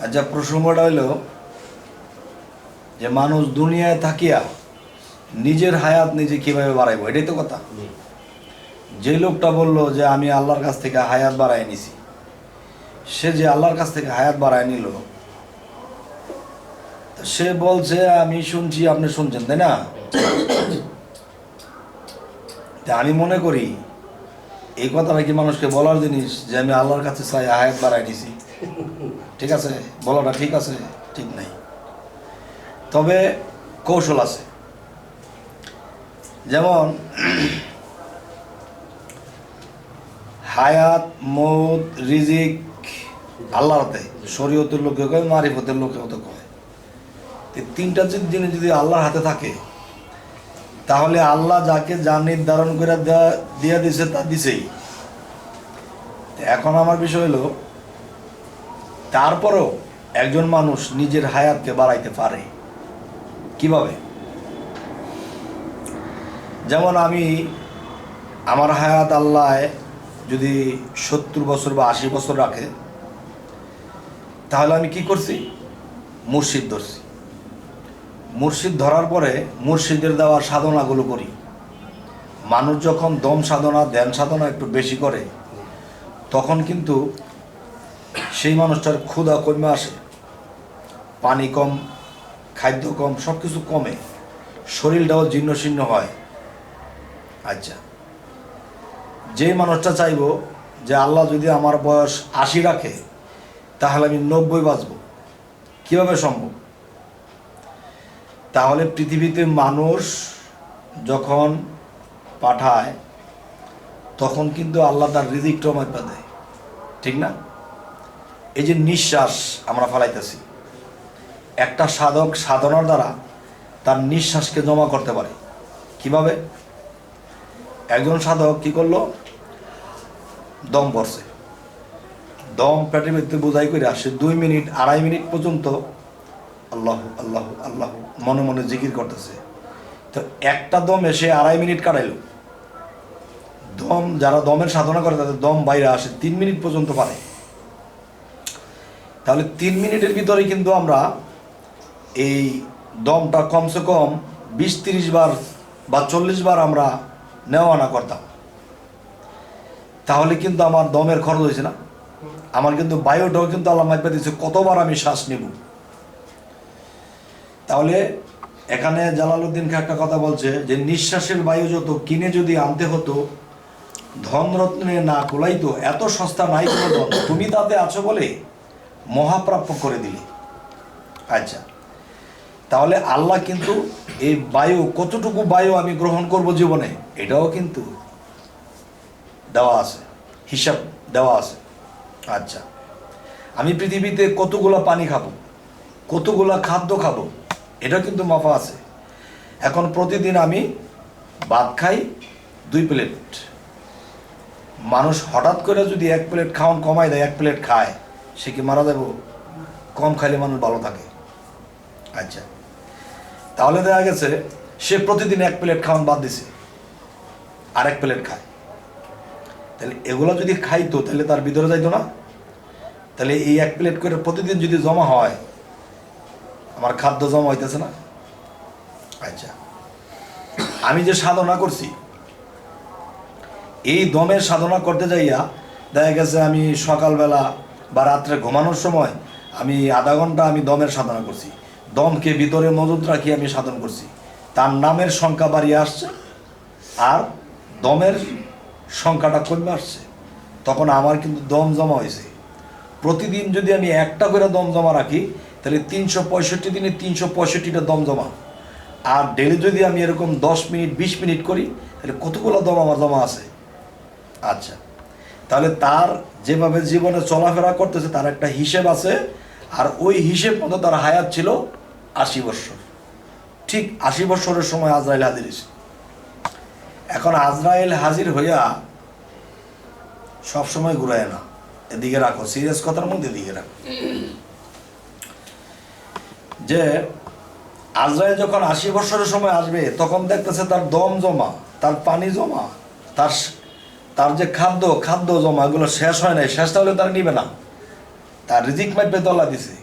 আচ্ছা প্রসঙ্গটা হইল যে মানুষ দুনিয়ায় থাকিয়া নিজের হায়াত নিজে কীভাবে বাড়াইবো এটাই তো কথা। যে লোকটা বলল যে আমি আল্লাহর কাছ থেকে হায়াত বাড়াই নিছি সে যে আল্লাহর কাছ থেকে হায়াত বাড়ায় নিল তা সে বলছে আমি শুনছি আপনি শুনছেন তাই না? আমি মনে করি এই কথাটা কি মানুষকে বলার জিনিস যে আমি আল্লাহর কাছে চাই হায়াত বাড়াই নিছি? ঠিক আছে? বলাটা ঠিক আছে? ঠিক নাই। তবে কৌশল আছে। যেমন, হায়াত, মৌত, রিজিক আল্লাহর হাতে। শরীয়তের লোকে কয়, মারিফতের লোকেও হতে কয়। তিনটা জিনিস যদি আল্লাহর হাতে থাকে, তাহলে আল্লাহ যাকে যা নির্ধারণ করে দেওয়া দিয়ে দিছে, তা দিছেই। এখন আমার বিষয় হলো তারপরেও একজন মানুষ নিজের হায়াতকে বাড়াইতে পারে। কীভাবে? যেমন আমি আমার হায়াত আল্লাহ যদি সত্তর বছর বা আশি বছর রাখে, তাহলে আমি কি করছি? মুর্শিদ ধরছি। মুর্শিদ ধরার পরে মুর্শিদের দেওয়া সাধনাগুলো করি। মানুষ যখন দম সাধনা, ধ্যান সাধনা একটু বেশি করে, তখন কিন্তু সেই মানুষটার ক্ষুধা কমে আসে, পানি কম, খাদ্য কম সব কিছু কমে। শরীরটাও জীর্ণ শীর্ণ হয়। আচ্ছা যে মানুষটা চাইব যে আল্লাহ যদি আমার বয়স আশি রাখে, তাহলে আমি নব্বই বাঁচব। কীভাবে সম্ভব? তাহলে পৃথিবীতে মানুষ যখন পাঠায়, তখন কিন্তু আল্লাহ তার রিজিক টমাইপা দেয়। ঠিক না? এই যে নিঃশ্বাস আমরা ফেলাইতেছি, একটা সাধক সাধনার দ্বারা তার নিঃশ্বাসকে জমা করতে পারে। কীভাবে? একজন সাধক কি করল? দম পড়ছে। দম পেটের ভিতরে বোঝাই করে আসে দুই মিনিট, আড়াই মিনিট পর্যন্ত আল্লাহ আল্লাহ আল্লাহ মনে মনে জিকির করতেছে। তো একটা দম এসে আড়াই মিনিট কাটাইলো। দম, যারা দমের সাধনা করে তাদের দম বাইরে আসে তিন মিনিট পর্যন্ত পারে। তাহলে তিন মিনিটের ভিতরে কিন্তু আমরা এই দমটা কমসে কম বিশ, তিরিশ বার বা চল্লিশ বার আমরা নেওয়া আনা করতাম। তাহলে কিন্তু আমার দমের খরচ হয়েছে না। আমার কিন্তু বায়ুটাও কিন্তু আল্লাহ মাইপা কতবার আমি শ্বাস নেব। তাহলে এখানে জালালউদ্দিন খা একটা কথা বলছে যে, নিঃশ্বাসের বায়ু যত কিনে যদি আনতে হতো, ধনরত্নে না কুলাইতো, এত সস্তা নাই কোনো ধন তুমি তাতে আছো বলে? মহাপ্রাপ্য করে দিলে। আচ্ছা। তাহলে আল্লাহ কিন্তু এই বায়ু, কতটুকু বায়ু আমি গ্রহণ করব জীবনে, এটাও কিন্তু দেওয়া আছে, হিসাব দেওয়া আছে। আচ্ছা। আমি পৃথিবীতে কতগুলো পানি খাব, কতগুলো খাদ্য খাব এটা কিন্তু মাফা আছে। এখন প্রতিদিন আমি ভাত খাই দুই প্লেট। মানুষ হঠাৎ করে যদি এক প্লেট খাওয়ান কমাই দেয়, এক প্লেট খায়। সে কি মারা যাব? কম খাইলে মানুষ ভালো থাকে। আচ্ছা। তাহলে দেখা গেছে, সে প্রতিদিন এক প্লেট খাওয়ান বাদ দিছে। আর এক প্লেট খায়। তাহলে এগুলো যদি খাইতো, তাহলে তার ভিতরে যাইতো না? তাহলে এই এক প্লেট করে প্রতিদিন যদি জমা হয়, আমার খাদ্য জমা হইতেছে না? আচ্ছা। আমি যে সাধনা করছি, এই দমের সাধনা করতে যাইয়া দেখা গেছে আমি সকালবেলা বা রাত্রে ঘুমানোর সময় আমি আধা ঘণ্টা আমি দমের সাধনা করছি। দমকে ভিতরে মজুদ রাখি আমি সাধন করছি। তার নামের সংখ্যা বাড়িয়ে আসছে আর দমের সংখ্যাটা কমে আসছে। তখন আমার কিন্তু দম জমা হয়েছে। প্রতিদিন যদি আমি একটা করে দম জমা রাখি, তাহলে তিনশো পঁয়ষট্টি দিনে তিনশো পঁয়ষট্টিটা দম জমা। আর ডেলি যদি আমি এরকম দশ মিনিট, বিশ মিনিট করি, তাহলে কতগুলো দম আমার জমা আছে? আচ্ছা। তাহলে তার যেভাবে জীবনে চলাফেরা করতেছে, তার একটা হিসেব আছে। আর ওই হিসেব মতো তার হায়াত ছিল আশি বৎসর ঠিক আশি বৎসরের সময় আজরাইল হাজির এখন আজরাইল হাজির হইয়া সবসময় ঘুরায় না। এদিকে রাখো, সিরিয়াস কথার মধ্যে এদিকে রাখো। যে আজরাইল যখন আশি বছরের সময় আসবে, তখন দেখতেছে তার দম জমা, তার পানি জমা, তার তার যে খাদ্য খাদ্য জমা, এগুলো শেষ হয় নাই শেষটা হলে তার নিবে না। তার রিজিক মাইপে তলা দিছে।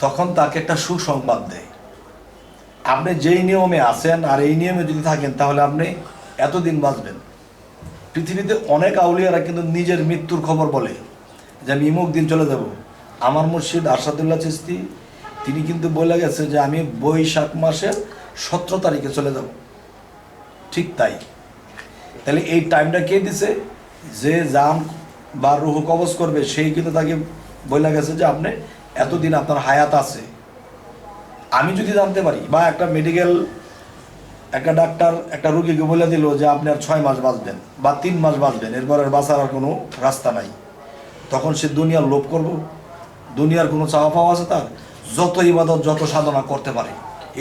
তখন তাকে একটা সুসংবাদ দেয়। আপনি যেই নিয়মে আছেন আর এই নিয়মে যদি থাকেন, তাহলে আপনি এতদিন বাঁচবেন। পৃথিবীতে অনেক আউলিয়ারা কিন্তু নিজের মৃত্যুর খবর বলে যে, আমি ইমুক দিন চলে যাব। আমার মুর্শিদ আরশাদুল্লাহ চিস্তি তিনি কিন্তু বলে গেছে যে, আমি বৈশাখ মাসের সতেরো তারিখে চলে যাব। ঠিক তাই। তাহলে এই টাইমটা কে দিছে? যে যান বা রুহ কবজ করবে, সেই কিন্তু তাকে বলে গেছে যে আপনি এতদিন আপনার হায়াত আছে। আমি যদি জানতে পারি, বা একটা মেডিকেল একটা ডাক্তার একটা রুগীকে বলে দিল যে আপনি আর ছয় মাস বাঁচবেন বা তিন মাস বাঁচবেন, এরপর আর বাঁচার আর কোনো রাস্তা নাই। তখন সে দুনিয়ার লোভ করব, দুনিয়ার কোনো চাওয়া পাওয়া আছে তার? যত ইবাদত, যত সাধনা করতে পারে।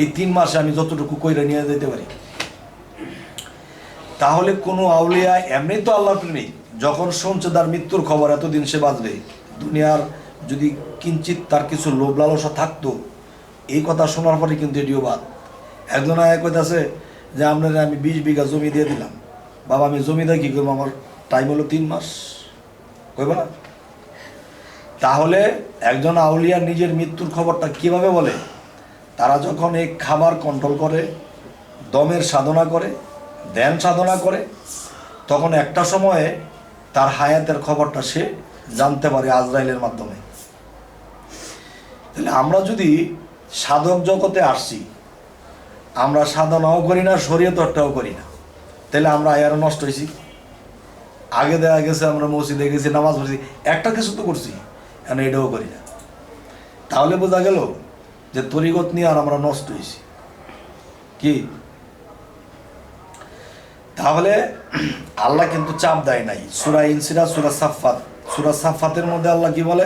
এই তিন মাসে আমি যতটুকু কইরে নিয়ে যেতে পারি। তাহলে কোনো আউলিয়া এমনি তো আল্লাহ প্রেমিক যখন শুনছে তার মৃত্যুর খবর, এতদিন সে বাঁচবে। দুনিয়ার যদি কিঞ্চিত তার কিছু লোভ লালসা থাকতো, এই কথা শোনার পরে কিন্তু এটিও বাদ। একজন আয় কইতাছে যে, আপনার আমি বিশ বিঘা জমি দিয়ে দিলাম। বাবা, আমি জমি দিয়ে কী করব? আমার টাইম হলো তিন মাস। কইব না? তাহলে একজন আউলিয়া নিজের মৃত্যুর খবরটা কীভাবে বলে? তারা যখন এই খাবার কন্ট্রোল করে, দমের সাধনা করে ধ্যান সাধনা করে, তখন একটা সময়ে তার হায়াতের খবরটা সে জানতে পারে আজরাইলের মাধ্যমে। তাহলে আমরা যদি সাধক জগতে আসছি, আমরা সাধনাও করি না, শরীয়তটাও করি না। তাহলে আমরা আয়ারও নষ্ট হয়েছি। আগে দেখা গেছে, আমরা মসজিদে গেছি, নামাজ পড়ছি, একটা কিছু তো করছি এখন এটাও করি না? তাহলে বোঝা গেল যে তরিগত নিয়ে আর আমরা নষ্ট হয়েছি। কি? তাহলে আল্লাহ কিন্তু চাপ দেয় নাই। সুরা ইনসিরা, সুরা সাফাত সুরা সাফাতের মধ্যে আল্লাহ কি বলে?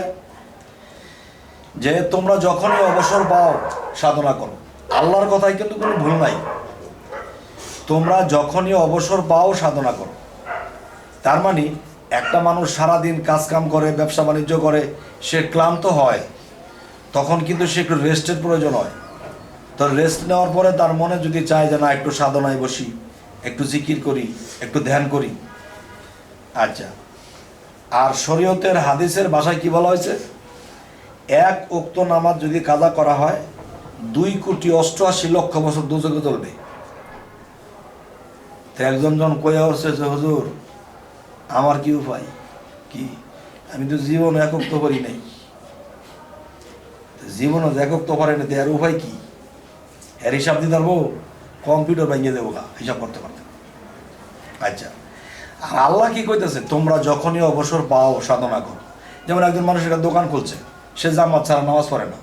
যে তোমরা যখনই অবসর পাও, সাধনা করো। আল্লাহর কথায় কিন্তু কোনো ভুল নাই। তোমরা যখনই অবসর পাও, সাধনা করো। তার মানে একটা মানুষ সারাদিন কাজ কাম করে, ব্যবসা বাণিজ্য করে, সে ক্লান্ত হয়, তখন কিন্তু সে একটু রেস্টের প্রয়োজন হয়। তো রেস্ট নেওয়ার পরে তার মনে যদি চায় যে, না, একটু সাধনায় বসি। একটু জিকির করি, একটু ধ্যান করি। আচ্ছা আর শরীয়তের হাদিসের ভাষায় কি বলা হয়েছে? এক উক্ত নামাজ যদি কাজা করা হয়, দুই কোটি অষ্টআশি লক্ষ বছর দুজকে চলবে। একজন জন কয়ে হচ্ছে যে, হুজুর, আমার কি উপায়? কি? আমি তো জীবন একক তো করি নাই। জীবনও যে একক তো না, তো এর উপায় কি? এর হিসাব দিতে পারব? কম্পিউটার ভেঙে দেবো গা, হিসাব করতে পারতে আচ্ছা আর আল্লাহ কি কইতেছে? তোমরা যখনই অবসর পাও সাধনা করো। যেমন একজন মানুষ একটা দোকান খুলছে, সে জামাত ছাড়া নামাজ পড়ে না।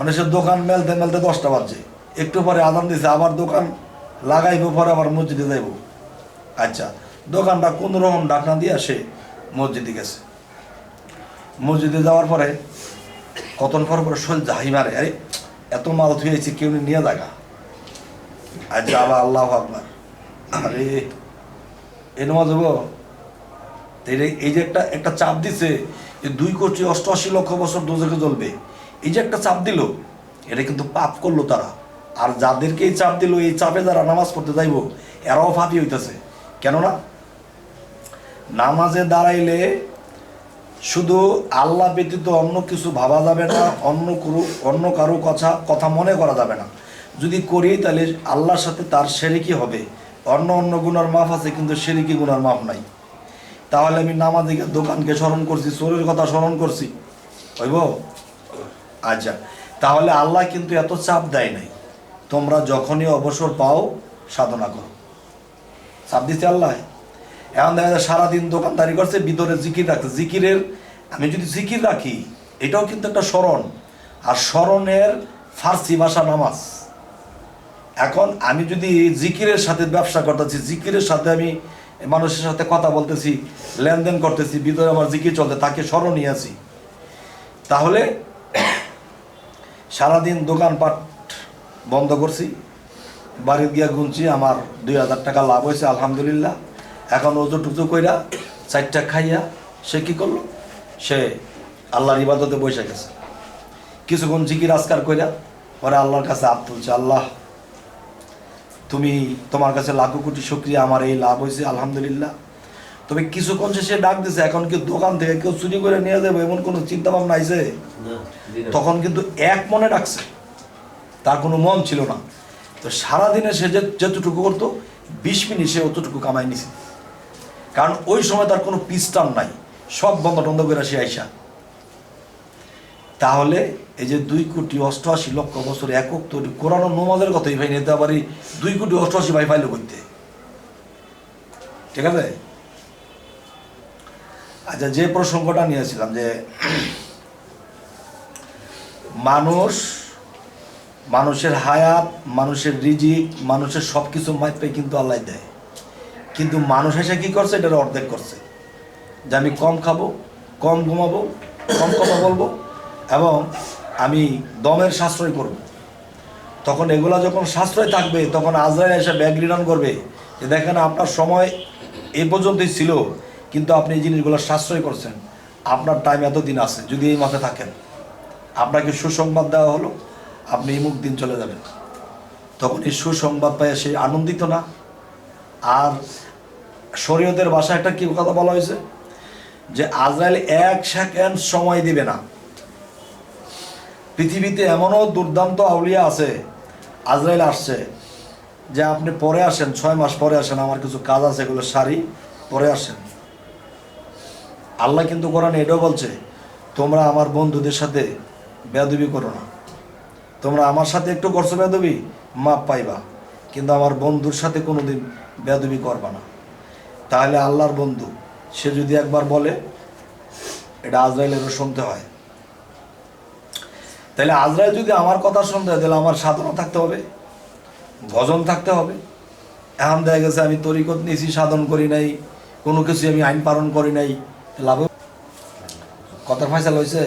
অনেক সে দোকান মেলতে মেলতে দশটা বাজছে একটু পরে আদান দিছে, আবার দোকান লাগাইবো, পরে আবার মসজিদে যাইব। আচ্ছা দোকানটা কোন রকম ডাকনা দিয়ে সে মসজিদে গেছে। মসজিদে যাওয়ার পরে কতন পর পরে শোল জাহি মারে, আরে, এত মাল থুয়েছি কেউ নিয়ে জাগা আচ্ছা আবার আল্লাহ আপনার আরে, এ নামাজ হব? এই যে একটা একটা চাপ দিছে যে দুই কোটি অষ্টআশি লক্ষ বছর দোজকে জ্বলবে। এই যে একটা চাপ দিল, এটা কিন্তু পাপ করল তারা। আর যাদেরকে এই চাপ দিল, এই চাপে যারা নামাজ পড়তে যাইব, এরাও ফাঁপি হইতেছে। কেননা, নামাজে দাঁড়াইলে শুধু আল্লাহ ব্যতীত অন্য কিছু ভাবা যাবে না, অন্য কোনো অন্য কারও কথা কথা মনে করা যাবে না। যদি করি, তাহলে আল্লাহর সাথে তার সেরিকি হবে। অন্য অন্য গুণার মাফ আছে, কিন্তু সেরিকি গুণার মাফ নাই। তাহলে আমি নামাজে দোকানকে স্মরণ করছি, চোরের কথা স্মরণ করছি। হইব? আচ্ছা তাহলে আল্লাহ কিন্তু এত চাপ দেয় নাই। তোমরা যখনই অবসর পাও, সাধনা করো। চাপ দিচ্ছে আল্লাহ? এখন দেখা যায় সারাদিন দোকানদারি করছে, ভিতরে জিকির রাখছে। জিকিরের, আমি যদি জিকির রাখি, এটাও কিন্তু একটা স্মরণ। আর স্মরণের ফার্সি ভাষা নামাজ। এখন আমি যদি জিকিরের সাথে ব্যবসা করতেছি, জিকিরের সাথে আমি মানুষের সাথে কথা বলতেছি, লেনদেন করতেছি, ভিতরে আমার জিকির চলতে, তাকে স্মরণই আছি তাহলে সারাদিন দোকানপাট বন্ধ করছি বাড়িতে গিয়া গুনছি, আমার দুই হাজার টাকা লাভ হয়েছে, আলহামদুলিল্লাহ। এখন ওজু টুজু কইরা চারটা খাইয়া সে কি করল? সে আল্লাহর ইবাদতে বসে গেছে। কিছুক্ষণ জিকির আজকার কইরা পরে আল্লাহর কাছে হাত তুলছে, আল্লাহ তুমি তোমার কাছে লাখো কোটি শুক্রিয়া আমার এই লাভ হয়েছে আলহামদুলিল্লাহ। তবে কিছুক্ষণ সে ডাক দিছে এখন কি দোকান থেকে কেউ চুরি করে নিয়ে যাবে এমন কোনো চিন্তা ভাবনা আইছে তখন কিন্তু এক মনে ডাকছে। তার কোনো মন ছিল না। তো সারাদিনে সে যে যতটুকু করতো বিশ মিনিট সে অতটুকু কামাই নিছে। কারণ ওই সময় তার কোনো পিস্টান নাই। সব বন্ধ টন্ধ করে সে আইসা। তাহলে এই যে দুই কোটি অষ্টআশি লক্ষ বছর একক তৈরি কোরআন নমাজের কথাই ভাই নিতে পারি দুই কোটি অষ্টআশি ভাই পাইলো করতে। ঠিক আছে? আচ্ছা যে প্রসঙ্গটা নিয়েছিলাম যে মানুষ, মানুষের হায়াত, মানুষের রিজিক, মানুষের সব কিছু মাইপে কিন্তু আল্লাহ দেয়। কিন্তু মানুষ এসে কি করছে? এটার অর্ধেক করছে। যে আমি কম খাব, কম ঘুমাবো, কম কথা বলব এবং আমি দমের সাশ্রয় করব। তখন এগুলো যখন সাশ্রয় থাকবে, তখন আজরাইল এসে ব্যাগ রিটার্ন করবে যে, দেখেন আপনার সময় এ পর্যন্তই ছিল, কিন্তু আপনি এই জিনিসগুলো সাশ্রয় করছেন। আপনার টাইম এতদিন আছে, যদি এই মাঠে থাকেন। আপনাকে সুসংবাদ দেওয়া হলো, আপনি এই মুখ দিন চলে যাবেন। তখন এই সুসংবাদ পাই সে আনন্দিত না। আর শরীয়তের বাসায় একটা কি কথা বলা হয়েছে? যে, আজরাইল এক সেকেন্ড সময় দিবে না। পৃথিবীতে এমনও দুর্দান্ত আউলিয়া আছে, আজরাইল আসছে, যে আপনি পরে আসেন, ছয় মাস পরে আসেন, আমার কিছু কাজ আছে, এগুলো সারি, পরে আসেন। আল্লাহ কিন্তু কোরআন এটাও বলছে, তোমরা আমার বন্ধুদের সাথে বেদবি করো না। তোমরা আমার সাথে একটু করছ বেদবি মাপ পাইবা, কিন্তু আমার বন্ধুর সাথে কোনোদিন বেদবি করবা না। তাহলে আল্লাহর বন্ধু, সে যদি একবার বলে, এটা আজরাইলেরও শুনতে হয়। তাহলে আজরাইল যদি আমার কথা শুনতে হয়, তাহলে আমার সাধনা থাকতে হবে, ভজন থাকতে হবে। এখন দেখা গেছে আমি তরিকত নিয়েছি, সাধন করি নাই, কোনো কিছু আমি আইন পালন করি নাই, লাভ কথার ফয়সাল হয়েছে